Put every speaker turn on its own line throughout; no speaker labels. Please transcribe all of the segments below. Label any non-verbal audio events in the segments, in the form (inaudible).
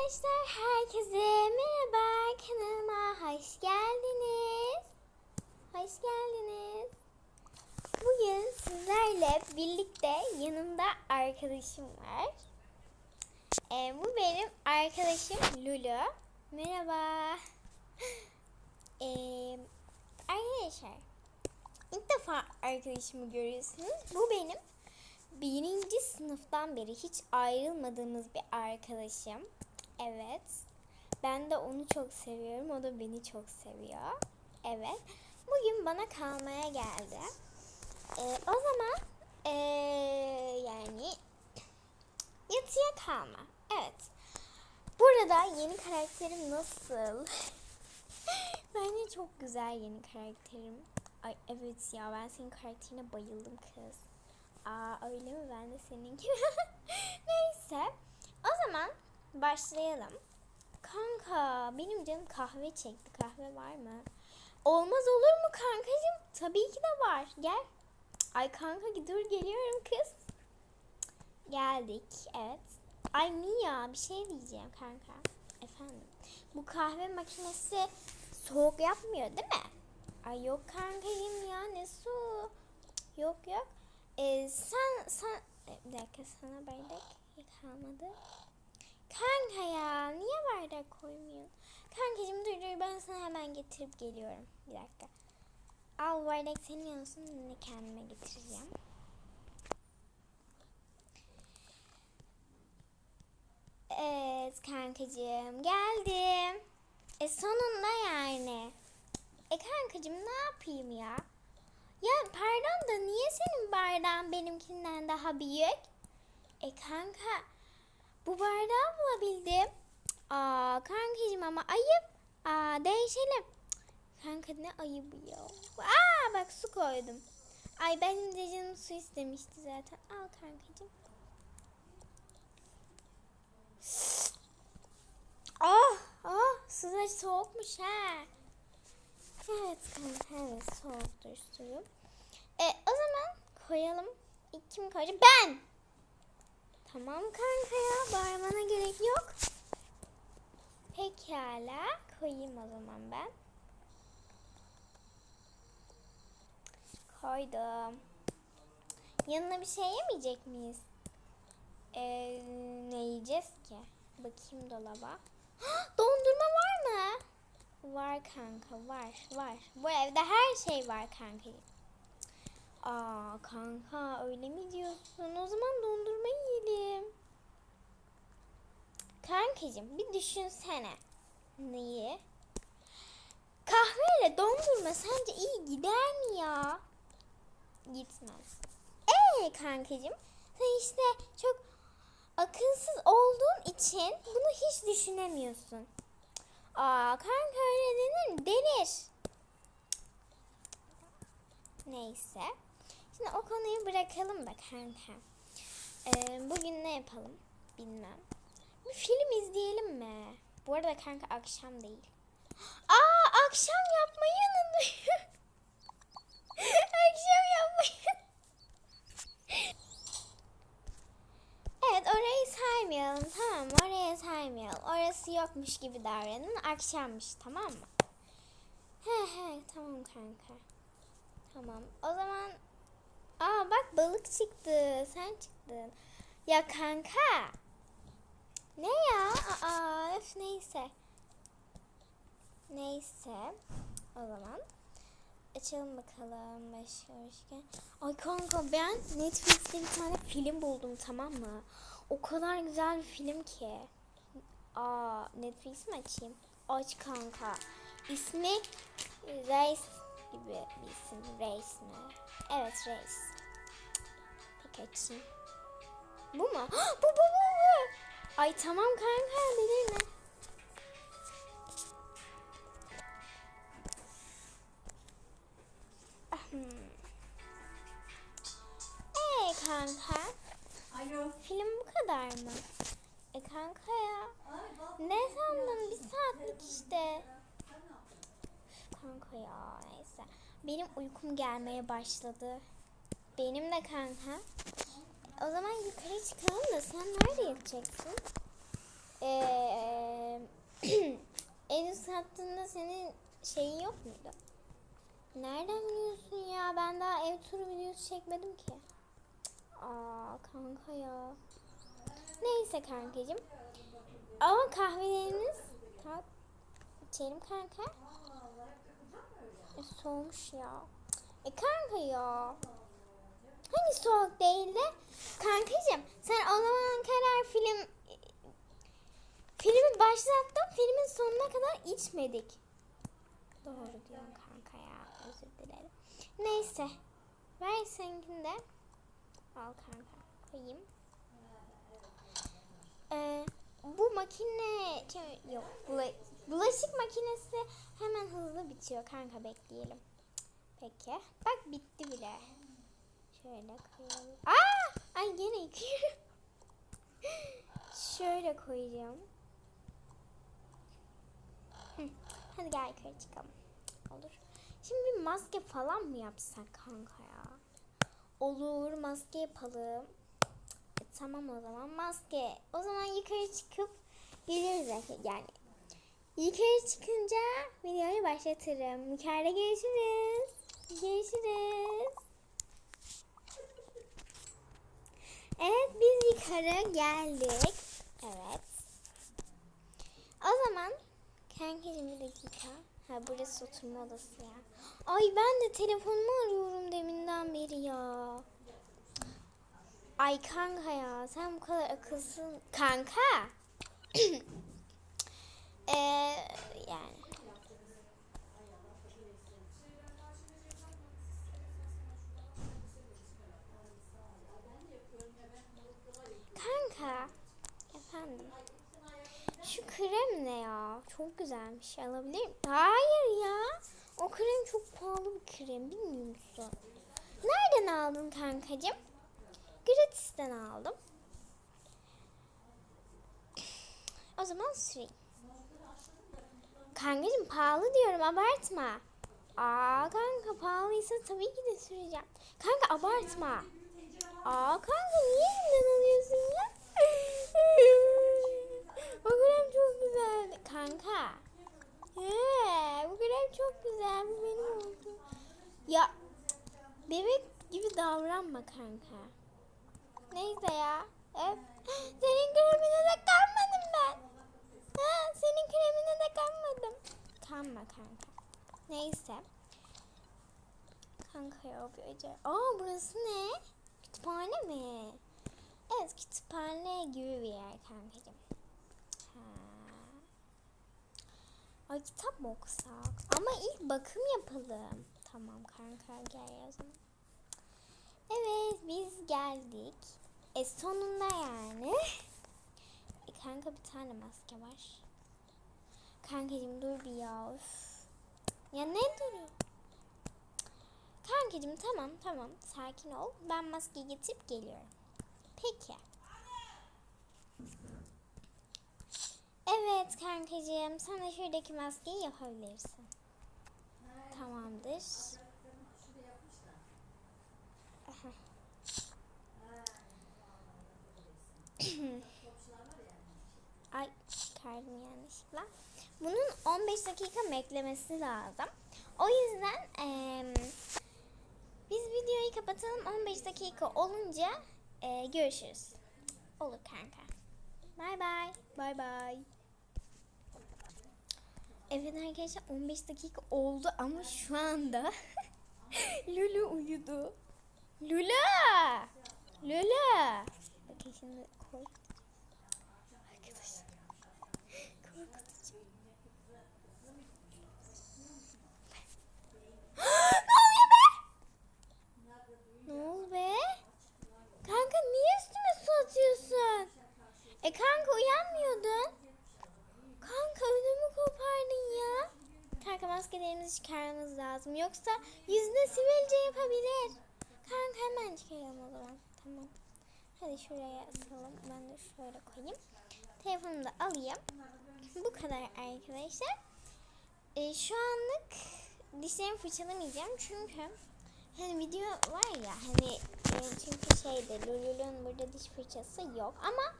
Arkadaşlar herkese merhaba kanalıma hoş geldiniz. Hoş geldiniz. Bugün sizlerle birlikte yanımda arkadaşım var. Ee, bu benim arkadaşım Lulu. Merhaba. (gasps) Ee, arkadaşlar ilk defa arkadaşımı görüyorsunuz. Bu benim birinci sınıftan beri hiç ayrılmadığımız bir arkadaşım. Evet. Ben de onu çok seviyorum. O da beni çok seviyor. Evet. Bugün bana kalmaya geldi. Ee, o zaman ee, yani yatıya kalma. Evet. Burada yeni karakterim nasıl? (laughs) Bence çok güzel yeni karakterim. Ay evet ya ben senin karakterine bayıldım kız. Aa öyle mi ben de seninki? (laughs) Neyse. O zaman başlayalım. Kanka benim canım kahve çekti. Kahve var mı? Olmaz olur mu kankacığım? Tabii ki de var. Gel. Ay kanka dur geliyorum kız. Geldik. Evet. Ay Mia bir şey diyeceğim kanka. Efendim. Bu kahve makinesi soğuk yapmıyor değil mi? Ay yok kankacığım ya ne su. Yok yok. Ee, sen sen bir dakika sana bardak kalmadı. Kanka ya niye bardak koymuyorsun? Kankacığım dur ben sana hemen getirip geliyorum. Bir dakika. Al bardak senin ben de kendime getireceğim. Evet kankacığım geldim. E sonunda yani. E kankacığım ne yapayım ya? Ya pardon da niye senin bardağın benimkinden daha büyük? E kanka bu bardağı bulabildim. Aa kankacığım ama ayıp. Aa değişelim. Kanka ne ayıbı ya. Aa bak su koydum. Ay benim de canım su istemişti zaten. Al kankacığım. Oh oh su da soğukmuş ha. Evet kanka evet soğuktur suyum. E, o zaman koyalım. İlk kim koyacak? Ben! Tamam kanka ya bağırmana gerek yok. Pekala koyayım o zaman ben. Koydum. Yanına bir şey yemeyecek miyiz? Ee, ne yiyeceğiz ki? Bakayım dolaba. Dondurma var mı? Var kanka var var. Bu evde her şey var kanka. Aa kanka öyle mi diyorsun? O zaman dondurma yiyelim. Kankacığım bir düşünsene. Neyi? Kahveyle dondurma sence iyi gider mi ya? Gitmez. Ee kankacığım sen işte çok akılsız olduğun için bunu hiç düşünemiyorsun. Aa kanka öyle denir mi? Denir. Neyse. Şimdi o konuyu bırakalım da kanka. Ee, bugün ne yapalım? Bilmem. Bir film izleyelim mi? Bu arada kanka akşam değil. Aa akşam yapmayı unutmuşum. (laughs) akşam yapmayı. evet orayı saymayalım tamam mı? Oraya saymayalım. Orası yokmuş gibi davranın. Akşammış tamam mı? He he tamam kanka. Tamam. O zaman Aa bak balık çıktı. Sen çıktın. Ya kanka. Ne ya? Aa öf neyse. Neyse. O zaman açalım bakalım başka. Ay kanka ben Netflix'te bir tane film buldum tamam mı? O kadar güzel bir film ki. Aa Netflix mi açayım? Aç kanka. İsmi Reis gibi bir isim. Reis mi? Evet Reis. Peki açayım. Bu mu? (gasps) bu bu bu bu. Ay tamam kanka delirme. Eee kanka
Alo.
film bu kadar mı? E kanka ya. Ne sandın bir saatlik işte. Kanka ya neyse. Benim uykum gelmeye başladı. Benim de kanka. O zaman yukarı çıkalım da sen nerede yatacaksın? Ee, (clears throat) başlattığında senin şeyin yok muydu? Nereden biliyorsun ya? Ben daha ev turu videosu çekmedim ki. Aa kanka ya. Neyse kankacığım. Ama kahveleriniz tamam. İçelim kanka. E, soğumuş ya. E kanka ya. Hani soğuk değildi? Kankacığım sen o zaman kadar film filmi başlattım. Filmin sonuna kadar içmedik. Doğru diyorsun kanka ya. Özür dilerim. Neyse. Ver seninkini de. Al kanka. Koyayım. Ee, bu makine yok bula- bulaşık makinesi hemen hızlı bitiyor kanka bekleyelim. Peki. Bak bitti bile. Şöyle koyalım. Aa! Ay gene yıkıyorum. (laughs) Şöyle koyacağım. Hadi gel yukarı çıkalım. Olur. Şimdi bir maske falan mı yapsak kanka ya? Olur maske yapalım. E, tamam o zaman maske. O zaman yukarı çıkıp geliriz yani. Yukarı çıkınca videoyu başlatırım. Yukarıda görüşürüz. Görüşürüz. Evet biz yukarı geldik. Evet. O zaman kankacığım bir dakika. Ha burası oturma odası ya. Ay ben de telefonumu arıyorum deminden beri ya. Ay kanka ya sen bu kadar akılsın. Kanka. (clears throat) Eee yani. Kanka. Efendim. Şu krem ne ya? Çok güzelmiş. Alabilir miyim? Hayır ya. O krem çok pahalı bir krem. Bilmiyor musun? Nereden aldın kankacığım? Gratis'ten aldım. O zaman süreyim. Kankacığım pahalı diyorum abartma. Aa kanka pahalıysa tabii ki de süreceğim. Kanka abartma. Aa kanka niye elimden alıyorsun ya? (laughs) bu krem çok güzel. Kanka. Ee, bu krem çok güzel. Bu benim oldu. Ya bebek gibi davranma kanka. Neyse ya. Öp. Senin kremine de kanmadım ben. Ha, senin kremine de kanmadım. Kanma kanka. Neyse. Kanka ya bir acayip. Aa burası ne? Kütüphane mi? Evet kütüphane gibi bir yer kankacığım. Ha. Ay kitap mı okusak? Ama ilk bakım yapalım. Tamam kanka gel o zaman. Evet biz geldik. E sonunda yani. E, kanka bir tane maske var. Kankacığım dur bir ya. Üf. Ya ne duruyor? Kankacığım tamam tamam sakin ol. Ben maskeyi getirip geliyorum. Peki. Evet kankacığım sana şuradaki maskeyi yapabilirsin. Tamamdır. (laughs) Ay çıkardım yanlışlıkla. Bunun 15 dakika beklemesi lazım. O yüzden eee, biz videoyu kapatalım. 15 dakika olunca eee, görüşürüz. Olur kanka. Bay bay. Bay bay. Evet arkadaşlar 15 dakika oldu ama şu anda (laughs) Lulu uyudu. Lula! Lula! Bakın şimdi koy. Arkadaşlar. Korkutucu. ne oluyor be? Ne oldu be? Kanka niye üstüme su atıyorsun? E kanka uyanmıyordun. Kanka ödümü kopardın ya. Kanka maskelerimizi çıkarmamız lazım. Yoksa yüzüne sivilce yapabilir. Kanka hemen çıkaralım o zaman. Tamam. Hadi şuraya asalım. Ben de şöyle koyayım. Telefonumu da alayım. Bu kadar arkadaşlar. E, şu anlık dişlerimi fırçalamayacağım. Çünkü hani video var ya hani e, çünkü şeyde Lulu'nun burada diş fırçası yok ama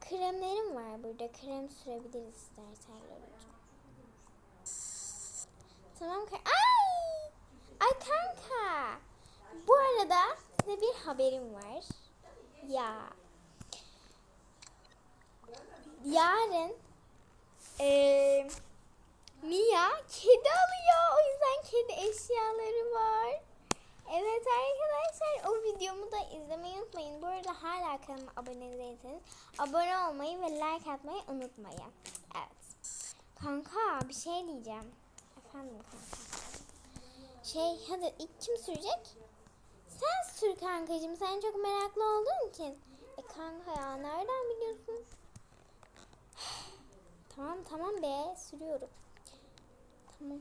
kremlerim var burada. Krem sürebiliriz istersen Lulu'cum. Tamam Ay! Ay kanka. Bu arada size bir haberim var. Ya. Yarın eee Mia kedi alıyor. O yüzden kedi eşyaları var. Evet arkadaşlar o videomu da izlemeyi unutmayın. Bu arada hala kanalıma abone değilseniz abone olmayı ve like atmayı unutmayın. Evet. Kanka bir şey diyeceğim. Efendim kanka. Şey hadi ilk kim sürecek? Sen sür kankacığım. Sen çok meraklı olduğun için. E kanka ya nereden biliyorsun? tamam tamam be sürüyorum. Tamam.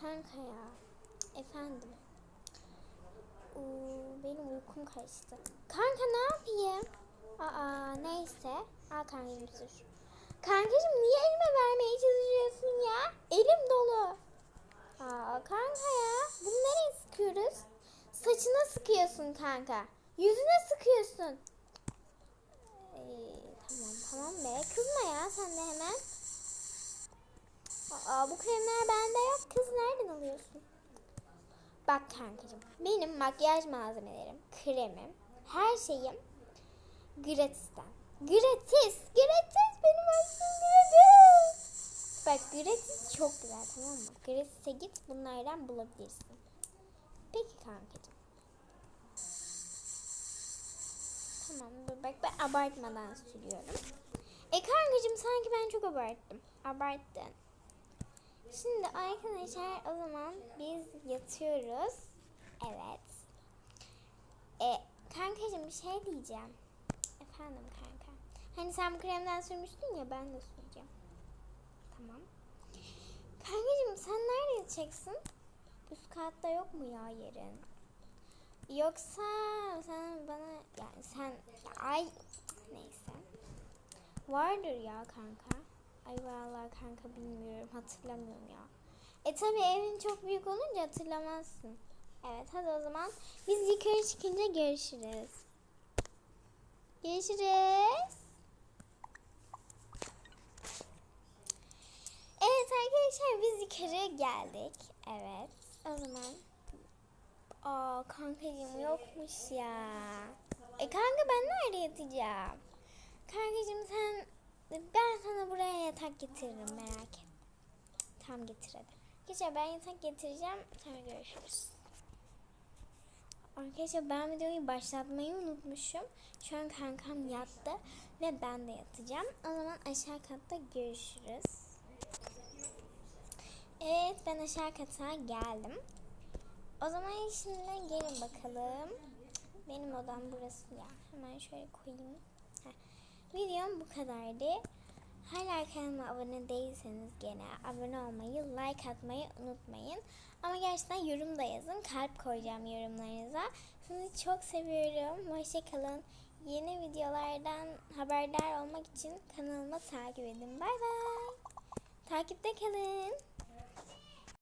Kanka ya. Efendim. Oo, benim uykum kaçtı. Kanka ne yapayım? Aa neyse. Al kankacığım sür. Kankacığım niye elime vermeye çalışıyorsun ya? Elim dolu. Aa kanka ya. Bunu nereye sıkıyoruz? Saçına sıkıyorsun kanka. Yüzüne sıkıyorsun. Ee, tamam tamam be. Kızma ya sen de hemen. Aa bu kremler bende yok. Kız nereden alıyorsun? Bak kankacığım. Benim makyaj malzemelerim, kremim, her şeyim gratisten. Gratis. Gratis. Benim aşkım gratis. Bak gratis çok güzel tamam mı? Gratis'e git bunlardan bulabilirsin. Peki kankacığım. Tamam dur bak ben abartmadan sürüyorum. E kankacığım sanki ben çok abarttım. Abarttın. Şimdi arkadaşlar o zaman biz yatıyoruz. Evet. E kankacığım bir şey diyeceğim. Efendim kanka. Hani sen bu kremden sürmüştün ya ben de süreceğim. Tamam. Kankacığım sen nerede yatacaksın? Üst katta yok mu ya yerin? Yoksa sen bana yani sen ay neyse. Vardır ya kanka. Ay vallahi kanka bilmiyorum hatırlamıyorum ya. E tabi evin çok büyük olunca hatırlamazsın. Evet hadi o zaman biz yukarı çıkınca görüşürüz. Görüşürüz. Evet arkadaşlar biz yukarı geldik. Evet o zaman. Aa kankacığım yokmuş ya. E kanka ben nerede yatacağım? Kankacığım sen ben sana buraya yatak getiririm merak etme. Tam getir hadi. Geçer ben yatak getireceğim. Sonra görüşürüz. Arkadaşlar ben videoyu başlatmayı unutmuşum. Şu an kankam yattı ve ben de yatacağım. O zaman aşağı katta görüşürüz. Evet ben aşağı kata geldim. O zaman şimdi gelin bakalım. Benim odam burası ya. Hemen şöyle koyayım. Heh. Videom bu kadardı. Hala kanalıma abone değilseniz gene abone olmayı, like atmayı unutmayın. Ama gerçekten yorum da yazın. Kalp koyacağım yorumlarınıza. Sizi çok seviyorum. Hoşçakalın. Yeni videolardan haberdar olmak için kanalıma takip edin. Bay bay. Takipte kalın.